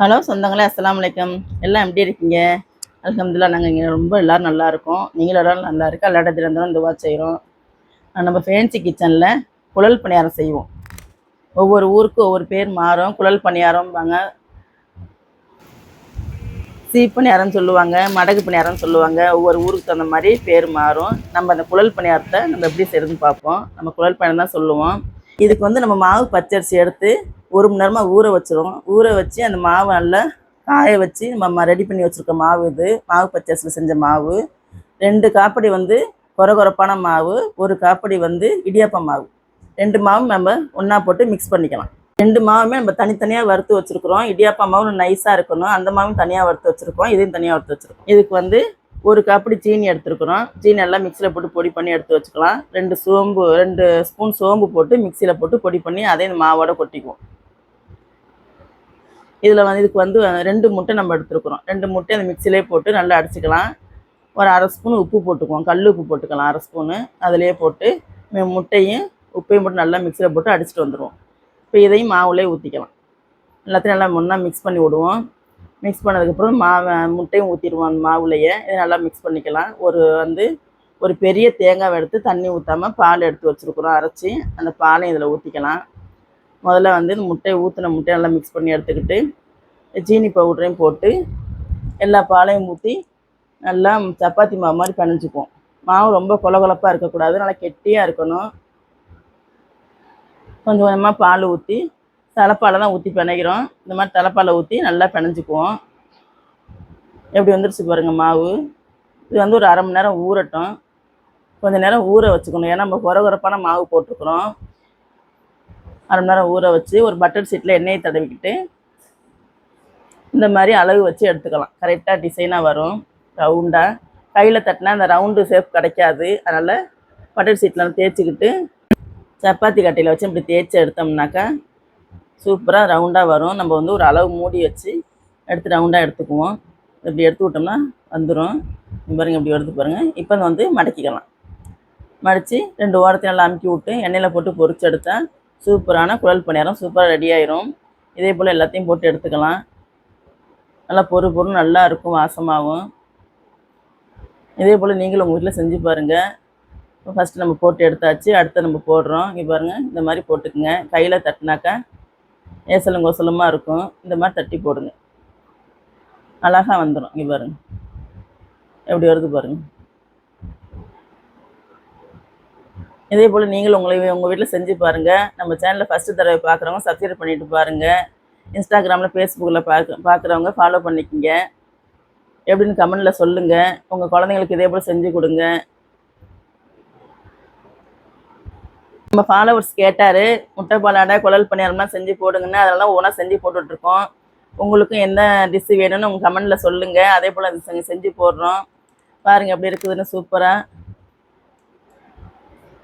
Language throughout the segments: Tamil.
ஹலோ சொந்தங்களே அஸ்லாம் வலைக்கம் எல்லாம் எப்படி இருக்கீங்க? அல்ஹம்துலில்லாஹ் நாங்கள் இங்கே ரொம்ப எல்லோரும் நல்லா இருக்கோம். நீங்களும் எல்லாரும் நல்லா இருக்கு? எல்லா இடத்துல இருந்தாலும் துவா செய்கிறோம் நம்ம ஃபேன்சி கிச்சனில் குழல் பணியாரம் செய்வோம். ஒவ்வொரு ஊருக்கும் ஒவ்வொரு பேர் மாறும். குழல் பணியாரம்பாங்க. சீப்பணியாரம்னு சொல்லுவாங்க மடகு பணியாரம்னு சொல்லுவாங்க. ஒவ்வொரு ஊருக்கு தகுந்த மாதிரி பேர் மாறும். நம்ம அந்த குழல் பணியாரத்தை நம்ம எப்படி செய்யறதுன்னு பார்ப்போம். நம்ம குழல் பணியாரம் தான் சொல்லுவோம். இதுக்கு வந்து நம்ம மாவு பச்சரிசி எடுத்து ஒரு மணி நேரமாக ஊற வச்சிரும். ஊற வச்சு அந்த மாவை நல்லா காய வச்சு நம்ம ரெடி பண்ணி வச்சுருக்க மாவு இது. மாவு பச்சரிசியில் செஞ்ச மாவு. ரெண்டு காப்படி வந்து கொர கொரப்பான மாவு. ஒரு காப்படி வந்து இடியாப்ப மாவு. ரெண்டு மாவும் நம்ம ஒன்றா போட்டு மிக்ஸ் பண்ணிக்கலாம். ரெண்டு மாவுமே நம்ம தனித்தனியாக வறுத்து வச்சுருக்குறோம். இடியாப்பா மாவு நைஸாக இருக்கணும். அந்த மாவும் தனியாக வறுத்து வச்சுருக்கோம். இதையும் தனியாக வறுத்து வச்சுருக்கோம். இதுக்கு வந்து ஒரு காப்படி சீனி எடுத்துருக்குறோம். சீனி எல்லாம் மிக்சியில் போட்டு பொடி பண்ணி எடுத்து வச்சுக்கலாம். ரெண்டு சோம்பு ரெண்டு ஸ்பூன் சோம்பு போட்டு மிக்சியில் போட்டு பொடி பண்ணி அதே இந்த மாவோட கொட்டிக்குவோம். இதில் வந்து இதுக்கு வந்து ரெண்டு முட்டை நம்ம எடுத்துருக்குறோம். ரெண்டு முட்டை அந்த மிக்சிலே போட்டு நல்லா அடிச்சுக்கலாம். ஒரு அரை ஸ்பூன் உப்பு போட்டுக்குவோம். கல் உப்பு போட்டுக்கலாம் அரை ஸ்பூனு அதிலே போட்டு முட்டையும் உப்பையும் போட்டு நல்லா மிக்சியில் போட்டு அடிச்சுட்டு வந்துடுவோம் இப்போ இதையும் மாவுலேயே ஊற்றிக்கலாம் எல்லாத்தையும் நல்லா ஒன்றா மிக்ஸ் பண்ணி விடுவோம். மிக்ஸ் பண்ணதுக்கப்புறம் மாவை முட்டையும் ஊற்றிடுவோம் அந்த மாவுலையே. இதை நல்லா மிக்ஸ் பண்ணிக்கலாம். ஒரு வந்து ஒரு பெரிய தேங்காவை எடுத்து தண்ணி ஊற்றாம பால் எடுத்து வச்சுருக்குறோம். அரைச்சி அந்த பாலையும் இதில் ஊற்றிக்கலாம் முதல்ல வந்து இந்த முட்டையை ஊற்றின முட்டையை நல்லா மிக்ஸ் பண்ணி எடுத்துக்கிட்டு சீனி பவுடரையும் போட்டு எல்லா பாலையும் ஊற்றி நல்லா சப்பாத்தி மாவு மாதிரி பிணைஞ்சுக்குவோம். மாவு ரொம்ப கொலகொலப்பாக இருக்கக்கூடாது நல்லா கெட்டியாக இருக்கணும். கொஞ்சம் கொஞ்சமாக பால் ஊற்றி தலைப்பாலை தான் ஊற்றி பிணைக்கிறோம் இந்த மாதிரி தலைப்பாலை ஊற்றி நல்லா பிணைஞ்சிக்குவோம். எப்படி வந்துருச்சு பாருங்க மாவு. இது வந்து ஒரு அரை மணி நேரம் ஊறட்டும். கொஞ்ச நேரம் ஊற வச்சுக்கணும். ஏன்னா நம்ம குறை குறைப்பான மாவு போட்டிருக்குறோம். அரை மணி நேரம் ஊற வச்சு ஒரு பட்டர் சீட்டில் எண்ணெயை தடவிக்கிட்டு இந்த மாதிரி அளவு வச்சு எடுத்துக்கலாம். கரெக்டாக டிசைனாக வரும். ரவுண்டாக கையில் தட்டினா அந்த ரவுண்டு ஷேப் கிடைக்காது. அதனால் பட்டர் சீட்டில் தேய்ச்சிக்கிட்டு சப்பாத்தி கட்டையில் வச்சு இப்படி தேய்ச்சி எடுத்தோம்னாக்கா சூப்பராக ரவுண்டாக வரும். நம்ம வந்து ஒரு அளவு மூடி வச்சு எடுத்து ரவுண்டாக எடுத்துக்குவோம். இப்படி எடுத்து விட்டோம்னா வந்துடும் பாருங்க இப்படி எடுத்து பாருங்கள் இப்போ வந்து மடக்கிக்கலாம். மடித்து ரெண்டு ஓரத்தையும் நல்லா அமுக்கி விட்டு எண்ணெயில் போட்டு பொறிச்சு எடுத்தால் சூப்பரான குழல் பணியாரம் சூப்பராக ரெடி ஆயிரும். இதே போல் எல்லாத்தையும் போட்டு எடுத்துக்கலாம். நல்லா பொறு பொருள் நல்லா இருக்கும் வாசமாகவும் இதே போல் நீங்களும் உங்கள் வீட்டில் செஞ்சு பாருங்கள் ஃபஸ்ட்டு நம்ம போட்டு எடுத்தாச்சு அடுத்து நம்ம போடுறோம். இங்கே பாருங்கள் இந்த மாதிரி போட்டுக்குங்க. கையில் தட்டினாக்கா ஏசலும் கோசலமாக இருக்கும். இந்த மாதிரி தட்டி போடுங்க. அழகாக வந்துடும் இங்கே பாருங்கள் எப்படி வருது பாருங்கள் இதே போல் நீங்களும் உங்களை உங்கள் வீட்டில் செஞ்சு பாருங்கள் நம்ம சேனலில் ஃபஸ்ட்டு தடவை பார்க்குறவங்க சப்ஸ்கிரைப் பண்ணிவிட்டு பாருங்கள் இன்ஸ்டாகிராமில் ஃபேஸ்புக்கில் பார்க்க பார்க்குறவங்க ஃபாலோ பண்ணிக்கங்க. எப்படின்னு கமெண்டில் சொல்லுங்கள் உங்கள் குழந்தைங்களுக்கு இதே போல் செஞ்சு கொடுங்க. நம்ம ஃபாலோவர்ஸ் கேட்டார் முட்டை பாலாடை குழல் பணியாரம்லாம் செஞ்சு போடுங்கன்னு. அதெல்லாம் ஒவ்வொன்றா செஞ்சு போட்டுட்ருக்கோம். உங்களுக்கும் என்ன டிஷ்ஷு வேணும்னு உங்கள் கமெண்டில் சொல்லுங்கள் அதே போல் அது செஞ்சு போடுறோம். பாருங்கள் எப்படி இருக்குதுன்னு சூப்பராக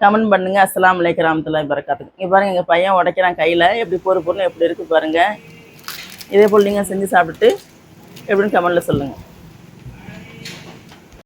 கமெண்ட் பண்ணுங்க. அஸ்லாம் அலைக்கும் ரஹ்மத்துல்லாஹி வரகாத்துக்கு இங்கே பாருங்கள் எங்கள் பையன் உடைக்கிறான் கையில். எப்படி பொறு பொருள் எப்படி இருக்குது பாருங்கள் இதே போல் நீங்கள் செஞ்சு சாப்பிட்டுட்டு எப்படின்னு கமெண்டில் சொல்லுங்கள்